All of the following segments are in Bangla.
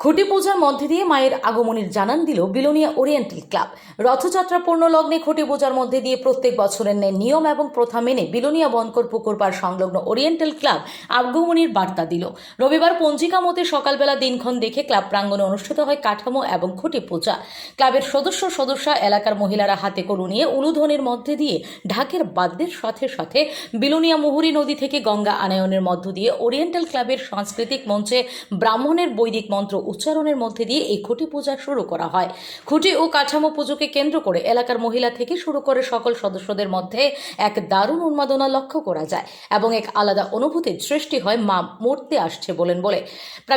খুঁটি পূজার মধ্যে দিয়ে মায়ের আগমনের জানান দিল বিলোনিয়া ওরিয়েন্টাল ক্লাব। রথযাত্রা পূর্ণ লগ্নে খুঁটি পূজার মধ্যে দিয়ে প্রত্যেক বছরের ন্যায় নিয়ম এবং প্রথা মেনে বিলোনিয়া বনকর পুকুর পাড় সংলগ্ন ওরিয়েন্টাল ক্লাব আগমনের বার্তা দিল। রবিবার পঞ্জিকা মতে সকালবেলা দিনক্ষণ দেখে ক্লাব প্রাঙ্গণে অনুষ্ঠিত হয় কাঠামো এবং খুঁটি পূজা। ক্লাবের সদস্য সদস্য এলাকার মহিলারা হাতে করু নিয়ে উলুধ্বনির মধ্যে দিয়ে ঢাকের বাদ্যের সাথে সাথে বিলোনিয়া মুহুরী নদী থেকে গঙ্গা আনায়নের মধ্য দিয়ে ওরিয়েন্টাল ক্লাবের সাংস্কৃতিক মঞ্চে ব্রাহ্মণের বৈদিক মন্ত্র উচ্চারণের মধ্যে দিয়ে এই খুঁটি পূজা শুরু করা হয়। খুঁটি ও কাঠামো পুজোকে কেন্দ্র করে এলাকার মহিলা থেকে শুরু করে সকল সদস্যদের মধ্যে এক দারুণ উন্মাদনা লক্ষ্য করা যায় এবং এক আলাদা অনুভূতির সৃষ্টি হয় মা মরতে আসছে বলেন বলে।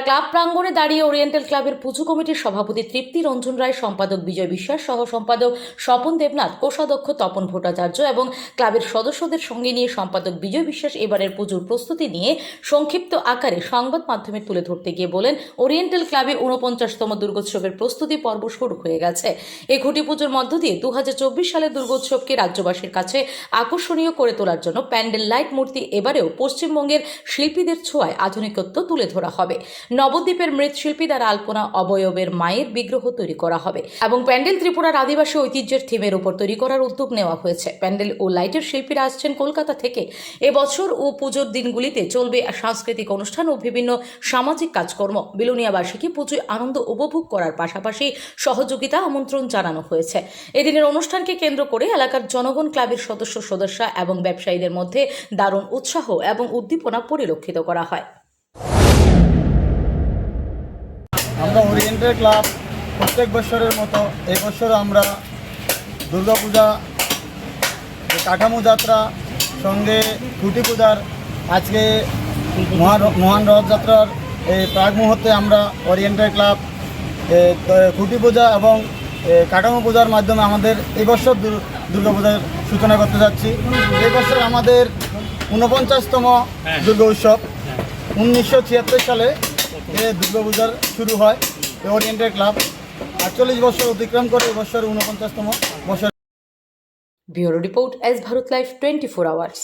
ক্লাব প্রাঙ্গণে দাঁড়িয়ে ওরিয়েন্টাল ক্লাবের পুজো কমিটির সভাপতি তৃপ্তি রঞ্জন রায়, সম্পাদক বিজয় বিশ্বাস সহ সম্পাদক স্বপন দেবনাথ, কোষাধ্যক্ষ তপন ভট্টাচার্য এবং ক্লাবের সদস্যদের সঙ্গে নিয়ে সম্পাদক বিজয় বিশ্বাস এবারের পুজোর প্রস্তুতি নিয়ে সংক্ষিপ্ত আকারে সংবাদ মাধ্যমে তুলে ধরতে গিয়ে বলেন, ওরিয়েন্টাল ক্লাবে ঊনপঞ্চাশতম দুর্গোৎসবের প্রস্তুতি পর্ব শুরু হয়ে গেছে। এই খুঁটি পুজোর মধ্য দিয়ে দু সালের দুর্গোৎসবকে রাজ্যবাসীর কাছে আকর্ষণীয় করে তোলার জন্য প্যান্ডেল, লাইট মূর্তি এবারেও পশ্চিমবঙ্গের শিল্পীদের ছোঁয়ায় আধুনিকত্ব তুলে ধরা হবে। নবদ্বীপের মৃৎশিল্পী দ্বারা আলপনা অবয়বের মায়ের বিগ্রহ তৈরি করা হবে এবং প্যান্ডেল ত্রিপুরার আদিবাসী ঐতিহ্যের থিমের উপর তৈরি করার উদ্যোগ নেওয়া হয়েছে। প্যান্ডেল ও লাইটের শিল্পীরা আসছেন কলকাতা থেকে। এবছর ও পুজোর দিনগুলিতে চলবে সাংস্কৃতিক অনুষ্ঠান ও বিভিন্ন সামাজিক কাজকর্ম। বিলুনিয়াবাসীকে পুজোয় আনন্দ উপভোগ করার পাশাপাশি সহযোগিতা আমন্ত্রণ জানানো হয়েছে। এদিনের অনুষ্ঠানকে কেন্দ্র করে এলাকার জনগণ ক্লাবের সদস্য সদস্য এবং ব্যবসায়ীদের মধ্যে দারুণ উৎসাহ এবং উদ্দীপনা পরিলক্ষিত করা হয়। আমরা ওরিয়েন্টাল ক্লাব প্রত্যেক বছরের মতো এবছর আমরা দুর্গাপূজা কাঠামো যাত্রা, সঙ্গে খুঁটি পূজার আজকে মহান মহান রথযাত্রার এই প্রাক মুহূর্তে আমরা ওরিয়েন্টাল ক্লাব খুঁটি পূজা এবং কাঠামো পূজার মাধ্যমে আমাদের এই বছর দুর- দুর্গাপূজার সূচনা করতে যাচ্ছি। এই বছর আমাদের ঊনপঞ্চাশতম দুর্গা উৎসব। উনিশশো ছিয়াত্তর সালে এ দুর্গাপূজার শুরু হয় এই ওরিয়েন্টাল ক্লাব আটচল্লিশ বছর অতিক্রম করে এবছর ঊনপঞ্চাশতম বছর। Bureau report S Bharat life twenty four hours.